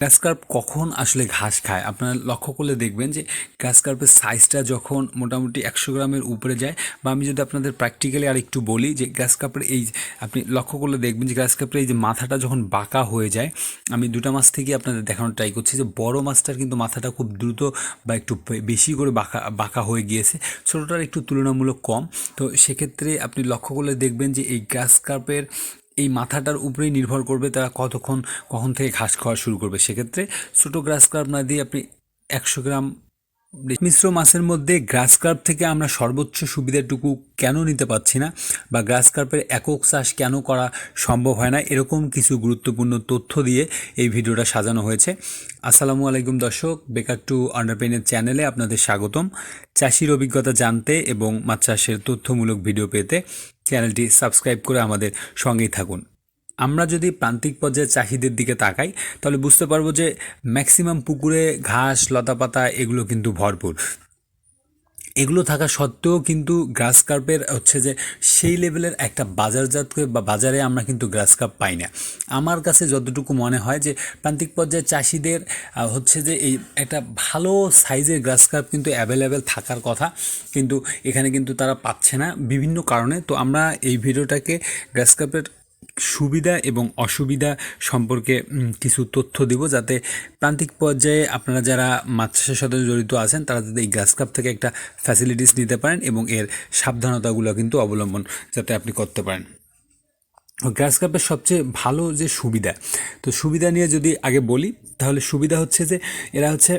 গ্রাস carp কখন আসলে ঘাস খায়? আপনারা লক্ষ্য করলে দেখবেন যে গ্রাস কার্পের সাইজটা যখন মোটামুটি একশো গ্রামের উপরে যায়, বা আমি যদি আপনাদের প্র্যাকটিক্যালি আর একটু বলি যে গ্রাস কার্পের এই আপনি লক্ষ্য করলে দেখবেন যে গ্রাস কার্পের এই যে মাথাটা যখন বাঁকা হয়ে যায়, আমি দুটা মাছ থেকে আপনাদের দেখানোর ট্রাই করছি যে বড় মাছটার কিন্তু মাথাটা খুব দ্রুত বা একটু বেশি করে বাঁকা বাঁকা হয়ে গিয়েছে। ছোটোটার একটু তুলনামূলক কম। তো সেক্ষেত্রে আপনি লক্ষ্য করলে দেখবেন যে এই গ্রাস কার্পের এই মাথাটার উপরেই নির্ভর করবে তারা কতক্ষণ কখন থেকে ঘাস খাওয়া শুরু করবে। সেক্ষেত্রে ছোটো গ্রাস কার্প না দিয়ে আপনি একশো গ্রাম মিশ্র মাছের মধ্যে গ্রাস কার্প থেকে আমরা সর্বোচ্চ সুবিধাটুকু কেন নিতে পারছি না বা গ্রাস কার্পের একক চাষ কেন করা সম্ভব হয় না, এরকম কিছু গুরুত্বপূর্ণ তথ্য দিয়ে এই ভিডিওটা সাজানো হয়েছে। আসসালামু আলাইকুম দর্শক বেকার টু আন্ডারপেনের চ্যানেলে আপনাদের স্বাগতম। চাষির অভিজ্ঞতা জানতে এবং মাছ চাষের তথ্যমূলক ভিডিও পেতে চ্যানেলটি সাবস্ক্রাইব করে আমাদের সঙ্গেই থাকুন। আমরা যদি প্রান্তিক পর্যায়ে চাহিদের দিকে তাকাই, তাহলে বুঝতে পারব যে ম্যাক্সিমাম পুকুরে ঘাস, লতাপাতা, এগুলো কিন্তু ভরপুর। এগুলো থাকা সত্ত্বেও কিন্তু গ্রাস কার্পের হচ্ছে যে সেই লেভেলের একটা বাজারজাত বা বাজারে আমরা কিন্তু গ্রাস কার্প পাই না। আমার কাছে যতটুকু মনে হয় যে প্রান্তিক পর্যায়ে চাষিদের হচ্ছে যে এই একটা ভালো সাইজের গ্রাস কার্প কিন্তু অ্যাভেলেবেল থাকার কথা। কিন্তু এখানে কিন্তু তারা পাচ্ছে না বিভিন্ন কারণে। তো আমরা এই ভিডিওটাকে গ্রাস কার্পের সুবিধা এবং অসুবিধা সম্পর্কে কিছু তথ্য দিব যাতে প্রান্তিক পর্যায়ে আপনারা যারা মাছ চাষের সাথে জড়িত আছেন, তারা যাতে এই গ্রাস কাপ থেকে একটা ফ্যাসিলিটিস নিতে পারেন এবং এর সাবধানতাগুলো কিন্তু অবলম্বন যাতে আপনি করতে পারেন। গ্রাস কাপের সবচেয়ে ভালো যে সুবিধা, তো সুবিধা নিয়ে যদি আগে বলি, তাহলে সুবিধা হচ্ছে যে এরা হচ্ছে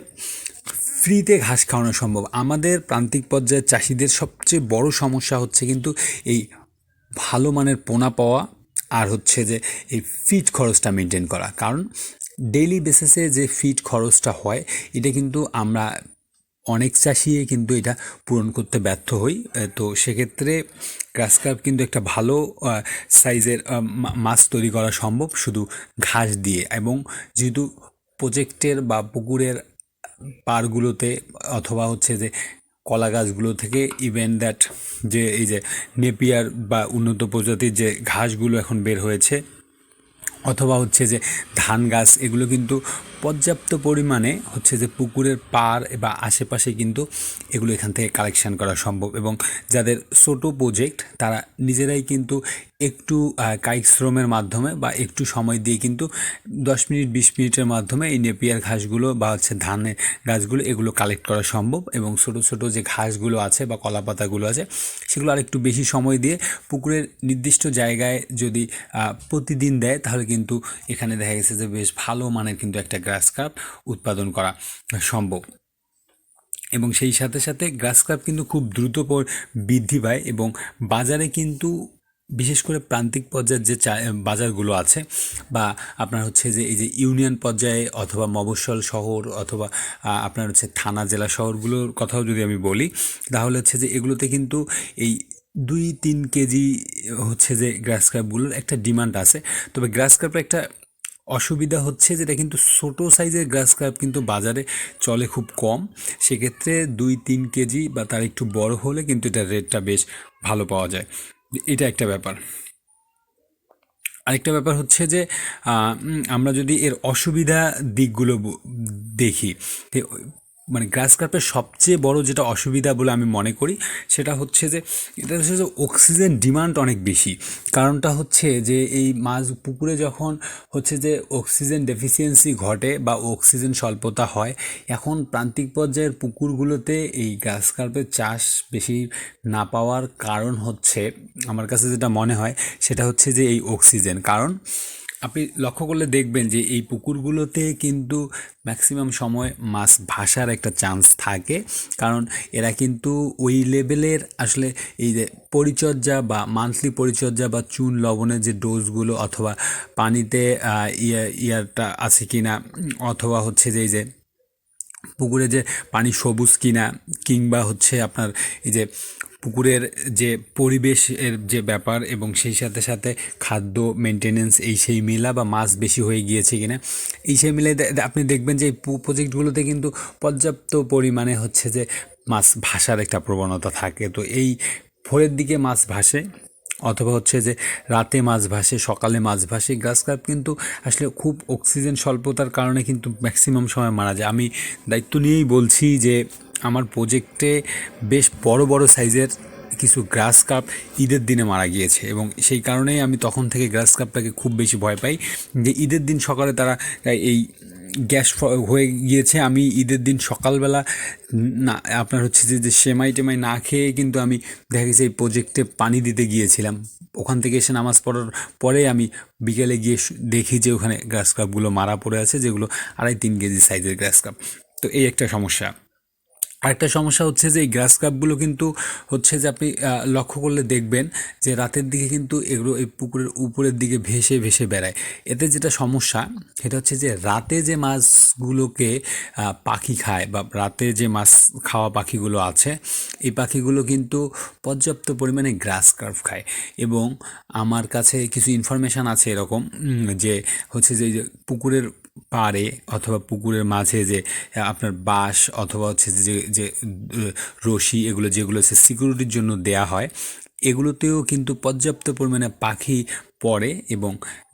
ফ্রিতে ঘাস খাওয়ানো সম্ভব। আমাদের প্রান্তিক পর্যায়ের চাষিদের সবচেয়ে বড় সমস্যা হচ্ছে কিন্তু এই ভালো মানের পোনা পাওয়া আর হচ্ছে যে এই ফিট খরচটা মেনটেন করা। কারণ ডেইলি বেসিসে যে ফিট খরচটা হয়, এটা কিন্তু আমরা অনেক চাষি কিন্তু এটা পূরণ করতে ব্যর্থ হই। তো সেক্ষেত্রে গ্রাস কার্প কিন্তু একটা ভালো সাইজের মাছ তৈরি করা সম্ভব শুধু ঘাস দিয়ে। এবং যেহেতু প্রজেক্টের বা পুকুরের পাড়গুলোতে অথবা হচ্ছে যে কলা গাছগুলো থেকে ইভেন দ্যাট যে এই যে নেপিয়ার বা উন্নত প্রজাতির যে ঘাসগুলো এখন বের হয়েছে, অথবা হচ্ছে যে ধান গাছ, এগুলো কিন্তু পর্যাপ্ত পরিমাণে হচ্ছে যে পুকুরের পাড় বা আশেপাশে কিন্তু এগুলো এখান থেকে কালেকশান করা সম্ভব এবং যাদের ছোটো প্রজেক্ট তারা নিজেরাই কিন্তু একটু কায়িক শ্রমের মাধ্যমে বা একটু সময় দিয়ে কিন্তু দশ মিনিট, বিশ মিনিটের মাধ্যমে এই নেপিয়ার ঘাসগুলো বা হচ্ছে ধানের গাছগুলো এগুলো কালেক্ট করা সম্ভব এবং ছোটো ছোটো যে ঘাসগুলো আছে বা কলা পাতাগুলো আছে, সেগুলো আর একটু বেশি সময় দিয়ে পুকুরের নির্দিষ্ট জায়গায় যদি প্রতিদিন দেয়, তাহলে কিন্তু এখানে দেখা গেছে যে বেশ ভালো মানের কিন্তু একটা গ্রাস কাপ উৎপাদন করা সম্ভব। এবং সেই সাথে সাথে গ্রাস কাপ কিন্তু খুব দ্রুত বৃদ্ধি পায় এবং বাজারে কিন্তু বিশেষ করে প্রান্তিক পর্যায়ের যে চা বাজারগুলো আছে বা আপনার হচ্ছে যে এই যে ইউনিয়ন পর্যায়ে অথবা মফস্বল শহর অথবা আপনার হচ্ছে থানা, জেলা শহরগুলোর কথাও যদি আমি বলি, তাহলে হচ্ছে যে এগুলোতে কিন্তু এই দুই তিন কেজি হচ্ছে যে গ্রাস কাপগুলোর একটা ডিমান্ড আছে। তবে গ্রাস কাপের একটা অসুবিধা হচ্ছে যেটা কিন্তু ছোটো সাইজের গ্রাস কার্প কিন্তু বাজারে চলে খুব কম। সেক্ষেত্রে দুই, তিন কেজি বা তার একটু বড় হলে কিন্তু এটার রেটটা বেশ ভালো পাওয়া যায়। এটা একটা ব্যাপার। আরেকটা ব্যাপার হচ্ছে যে আমরা যদি এর অসুবিধা দিকগুলো দেখি মানে গ্রাস কার্পের সবচেয়ে বড় যেটা অসুবিধা বলে আমি মনে করি, সেটা হচ্ছে যে, এটা হচ্ছে যে অক্সিজেন ডিমান্ড অনেক বেশি। কারণটা হচ্ছে যে এই মাছ পুকুরে যখন হচ্ছে যে অক্সিজেন ডেফিসিয়েন্সি ঘটে বা অক্সিজেন স্বল্পতা হয়, এখন প্রান্তিক পর্যায়ের পুকুরগুলোতে এই গ্রাস কার্পের চাষ বেশি না পাওয়ার কারণ হচ্ছে, আমার কাছে যেটা মনে হয়, সেটা হচ্ছে যে এই অক্সিজেন। কারণ আপনি লক্ষ্য করলে দেখবেন যে এই পুকুরগুলোতে কিন্তু ম্যাক্সিমাম সময় মাছ ভাসার একটা চান্স থাকে। কারণ এরা কিন্তু ওই লেভেলের আসলে এই যে পরিচর্যা বা মান্থলি পরিচর্যা বা চুন লবণের যে ডোজগুলো অথবা পানিতে ইয়ারটা আছে কি না অথবা হচ্ছে যে এই যে পুকুরে যে পানি সবুজ কিনা, কিংবা হচ্ছে আপনার এই যে পুকুরের যে পরিবেশের যে ব্যাপার এবং সেই সাথে সাথে খাদ্য মেনটেনেন্স এই সেই মিলা বা মাছ বেশি হয়ে গিয়েছে কিনা, এই সেই মিলে আপনি দেখবেন যে এই প্রজেক্টগুলোতে কিন্তু পর্যাপ্ত পরিমাণে হচ্ছে যে মাছ ভাসার একটা প্রবণতা থাকে। তো এই ভোরের দিকে মাছ ভাসে অথবা হচ্ছে যে রাতে মাছ ভাসে, সকালে মাছ ভাসে, গ্রাস কার্প কিন্তু আসলে খুব অক্সিজেন স্বল্পতার কারণে কিন্তু ম্যাক্সিমাম সময় মারা যায়। আমি দায়িত্ব নিয়েই বলছি যে আমার প্রজেক্টে বেশ বড় বড় সাইজের কিছু গ্রাস কাপ ঈদের দিনে মারা গিয়েছে এবং সেই কারণেই আমি তখন থেকে গ্রাস কাপটাকে খুব বেশি ভয় পাই যে ঈদের দিন সকালে তারা এই গ্যাস হয়ে গিয়েছে, আমি ঈদের দিন সকালবেলা না, আপনার হচ্ছে যে সেমাই টেমাই না খেয়ে কিন্তু আমি দেখা গেছে এই প্রজেক্টে পানি দিতে গিয়েছিলাম। ওখান থেকে এসে নামাজ পড়ার পরে আমি বিকেলে গিয়ে দেখি যে ওখানে গ্রাস কাপগুলো মারা পড়ে আছে, যেগুলো আড়াই তিন কেজি সাইজের গ্রাস কাপ। তো এই একটা সমস্যা। আরেকটা সমস্যা হচ্ছে যে এই গ্রাস কাপগুলো কিন্তু হচ্ছে যে আপনি লক্ষ্য করলে দেখবেন যে রাতের দিকে কিন্তু এগুলো এই পুকুরের উপরের দিকে ভেসে ভেসে বেড়ায়। এতে যেটা সমস্যা, সেটা হচ্ছে যে রাতে যে মাছগুলোকে পাখি খায় বা রাতে যে মাছ খাওয়া পাখিগুলো আছে, এই পাখিগুলো কিন্তু পর্যাপ্ত পরিমাণে গ্রাস কার্ভ খায়। এবং আমার কাছে কিছু ইনফরমেশান আছে এরকম যে হচ্ছে যে পুকুরের পাড়ে অথবা পুকুরের মাঝে যে আপনার বাঁশ অথবা হচ্ছে যে যে রশি এগুলো যেগুলো হচ্ছে সিকিউরিটির জন্য দেয়া হয়, এগুলোতেও কিন্তু পর্যাপ্ত পরিমাণে পাখি পড়ে এবং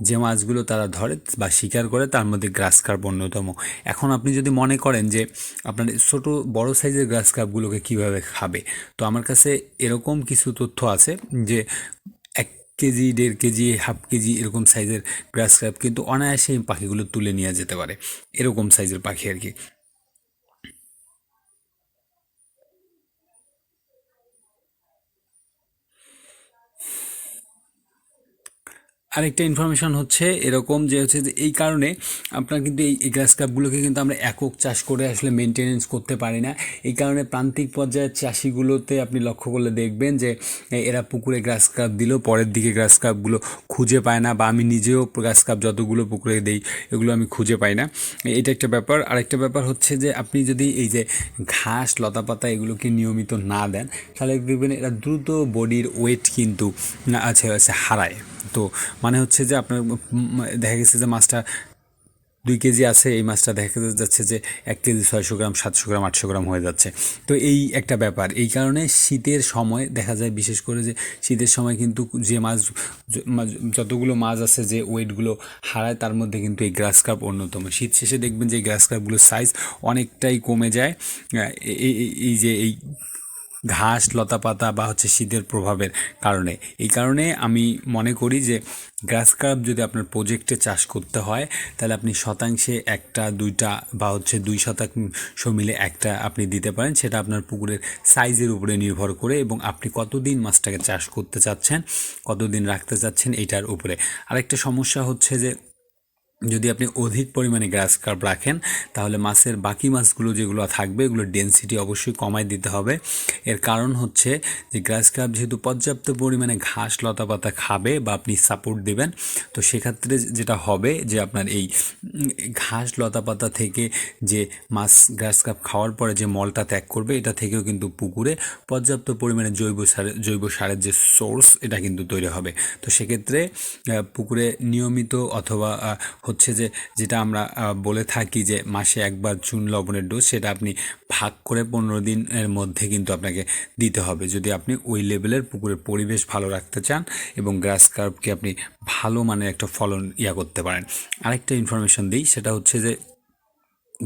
যে মাছগুলো তারা ধরে বা শিকার করে তার মধ্যে গ্রাস কার্প অন্যতম। এখন আপনি যদি মনে করেন যে, আপনার ছোটো বড় সাইজের গ্রাস কার্পগুলোকে কীভাবে খাবে, তো আমার কাছে এরকম কিছু তথ্য আছে যে কেজি, দেড় কেজি, হাফ কেজি এরকম সাইজের গ্রাস ক্র্যাপ কিন্তু অনায়াসে পাখিগুলো তুলে নিয়ে যেতে পারে। এরকম সাইজের পাখি আর কি। আরেকটা ইনফরমেশন হচ্ছে এরকম যে হচ্ছে যে এই কারণে আপনার কিন্তু এই গ্রাস কাপগুলোকে কিন্তু আমরা একক চাষ করে আসলে মেনটেনেন্স করতে পারি না। এই কারণে প্রান্তিক পর্যায়ের চাষিগুলোতে আপনি লক্ষ্য করলে দেখবেন যে এরা পুকুরে গ্রাস কাপ দিলেও পরের দিকে গ্রাস কাপগুলো খুঁজে পায় না বা আমি নিজেও গ্রাস কাপ যতগুলো পুকুরে দেই, এগুলো আমি খুঁজে পাই না। এটা একটা ব্যাপার। আরেকটা ব্যাপার হচ্ছে যে, আপনি যদি এই যে ঘাস, লতাপাতা এগুলোকে নিয়মিত না দেন, তাহলে দেখবেন এরা দ্রুত বডির ওয়েট কিন্তু আছে হারায়। তো মানে হচ্ছে যে আপনার দেখা গেছে যে মাছটা দুই কেজি আছে, এই মাছটা দেখা যাচ্ছে যে এক কেজি ছয়শো গ্রাম, সাতশো গ্রাম, আটশো গ্রাম হয়ে যাচ্ছে। তো এই একটা ব্যাপার। এই কারণে শীতের সময় দেখা যায় বিশেষ করে যে শীতের সময় কিন্তু যে মাছ যতগুলো মাছ আছে যে ওয়েটগুলো হারায়, তার মধ্যে কিন্তু এই গ্রাস কাপ অন্যতম। শীত শেষে দেখবেন যে এই গ্রাস কাপগুলোর সাইজ অনেকটাই কমে যায়। এই যে এই ঘাস লতা পাতা বা হচ্ছে শীতের প্রভাবের কারণে। এই কারণে আমি মনে করি যে গ্রাস কার্প যদি আপনার প্রজেক্টে চাষ করতে হয়, তাহলে আপনি শতাংশে একটা, দুইটা বা হচ্ছে দুই শতাংশ মিলে একটা আপনি দিতে পারেন। সেটা আপনার পুকুরের সাইজের উপরে নির্ভর করে এবং আপনি কতদিন মাছটাকে চাষ করতে চাচ্ছেন, কতদিন রাখতে চাচ্ছেন এইটার উপরে। আরেকটা সমস্যা হচ্ছে যে যদি আপনি অধিক পরিমাণে গ্রাস কার্প রাখেন, তাহলে মাছের বাকি মাছগুলো যেগুলো থাকবে, এগুলো ডেন্সিটি অবশ্যই কমায় দিতে হবে। এর কারণ হচ্ছে যে গ্রাস কার্প যেহেতু পর্যাপ্ত পরিমাণে ঘাস লতা পাতা খাবে বা আপনি সাপোর্ট দেবেন, তো সেক্ষেত্রে যেটা হবে যে আপনার এই ঘাস লতা পাতা থেকে যে মাছ গ্রাস কাপ খাওয়ার পরে যে মলটা ত্যাগ করবে, এটা থেকেও কিন্তু পুকুরে পর্যাপ্ত পরিমাণে জৈব সারের জৈব সারের যে সোর্স এটা কিন্তু তৈরি হবে। তো সেক্ষেত্রে পুকুরে নিয়মিত অথবা হচ্ছে যে, যেটা আমরা বলে থাকি যে, মাসে একবার চুন লবণের ডোজ, সেটা আপনি ভাগ করে পনেরো দিনের মধ্যে কিন্তু আপনাকে দিতে হবে। যদি আপনি ওই লেভেলের পুকুরের পরিবেশ ভালো রাখতে চান এবং গ্রাস কার্পকে আপনি ভালো মানের একটা ফলন ইয়া করতে পারেন। আরেকটা ইনফরমেশন দিই, সেটা হচ্ছে যে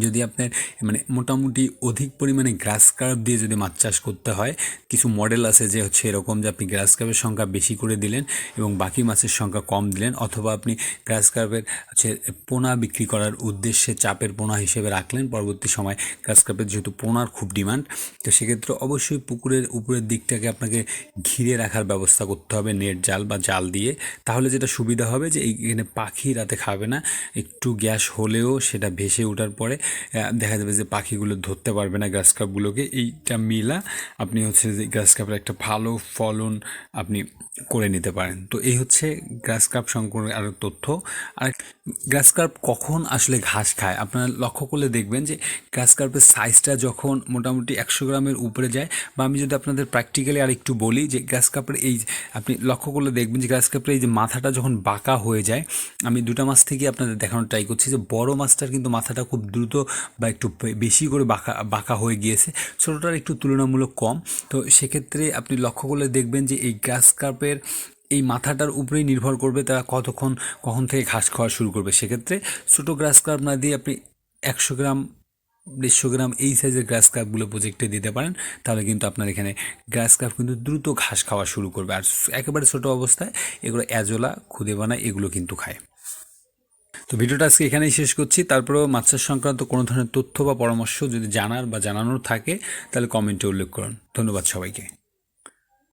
যদি আপনার মানে মোটামুটি অধিক পরিমাণে গ্রাস কার্প দিয়ে যদি মাছ চাষ করতে হয়, কিছু মডেল আছে যে হচ্ছে এরকম যে আপনি গ্রাস কার্পের সংখ্যা বেশি করে দিলেন এবং বাকি মাছের সংখ্যা কম দিলেন, অথবা আপনি গ্রাস কার্পের হচ্ছে পোনা বিক্রি করার উদ্দেশ্যে চাপের পোনা হিসেবে রাখলেন, পরবর্তী সময় গ্রাস কার্পের যেহেতু পোনার খুব ডিমান্ড তো সেক্ষেত্রে অবশ্যই পুকুরের উপরের দিকটাকে আপনাকে ঘিরে রাখার ব্যবস্থা করতে হবে, নেট জাল বা জাল দিয়ে। তাহলে যেটা সুবিধা হবে যে এইখানে পাখি রাতে খাবে না, একটু গ্যাস হলেও সেটা ভেসে ওঠার পরে দেখা যাবে যে পাখিগুলো ধরতে পারবে না গ্রাস কাপগুলোকে। এইটা মিলা আপনি হচ্ছে যে গ্রাস কাপের একটা ভালো ফলন আপনি করে নিতে পারেন। তো এই হচ্ছে গ্রাস কাপ সংক্রান্ত আরও তথ্য। আর গ্রাস কার্প কখন আসলে ঘাস খায়? আপনারা লক্ষ্য করলে দেখবেন যে গ্রাস কার্পের সাইজটা যখন মোটামুটি একশো গ্রামের উপরে যায়, বা আমি যদি আপনাদের প্র্যাকটিক্যালি আর একটু বলি যে গ্রাস কাপের এই আপনি লক্ষ্য করলে দেখবেন যে গ্রাস কাপের এই যে মাথাটা যখন বাঁকা হয়ে যায়, আমি দুটা মাছ থেকে আপনাদের দেখানোর ট্রাই করছি যে বড় মাছটার কিন্তু মাথাটা খুব দ্রুত বা একটু বেশি করে বাঁকা বাঁকা হয়ে গিয়েছে। ছোটোটার একটু তুলনামূলক কম। তো সেক্ষেত্রে আপনি লক্ষ্য করলে দেখবেন যে এই গ্রাস কার্পের এই মাথাটার উপরেই নির্ভর করবে তারা কতক্ষণ, কখন থেকে ঘাস খাওয়া শুরু করবে। সেক্ষেত্রে ছোটো গ্রাস কার্প না দিয়ে আপনি একশো গ্রাম, দেড়শো গ্রাম এই সাইজের গ্রাস কার্পগুলো প্রজেক্টে দিতে পারেন, তাহলে কিন্তু আপনার এখানে গ্রাস কার্প কিন্তু দ্রুত ঘাস খাওয়া শুরু করবে। আর একেবারে ছোটো অবস্থায় এগুলো অ্যাজোলা খুদে বানায় এগুলো কিন্তু খায়। তো ভিডিওটা আজকে এখানেই শেষ করছি। তারপরেও মাছ চাষ সংক্রান্ত কোনো ধরনের তথ্য বা পরামর্শ যদি জানার বা জানানোর থাকে, তাহলে কমেন্টে উল্লেখ করুন। ধন্যবাদ সবাইকে।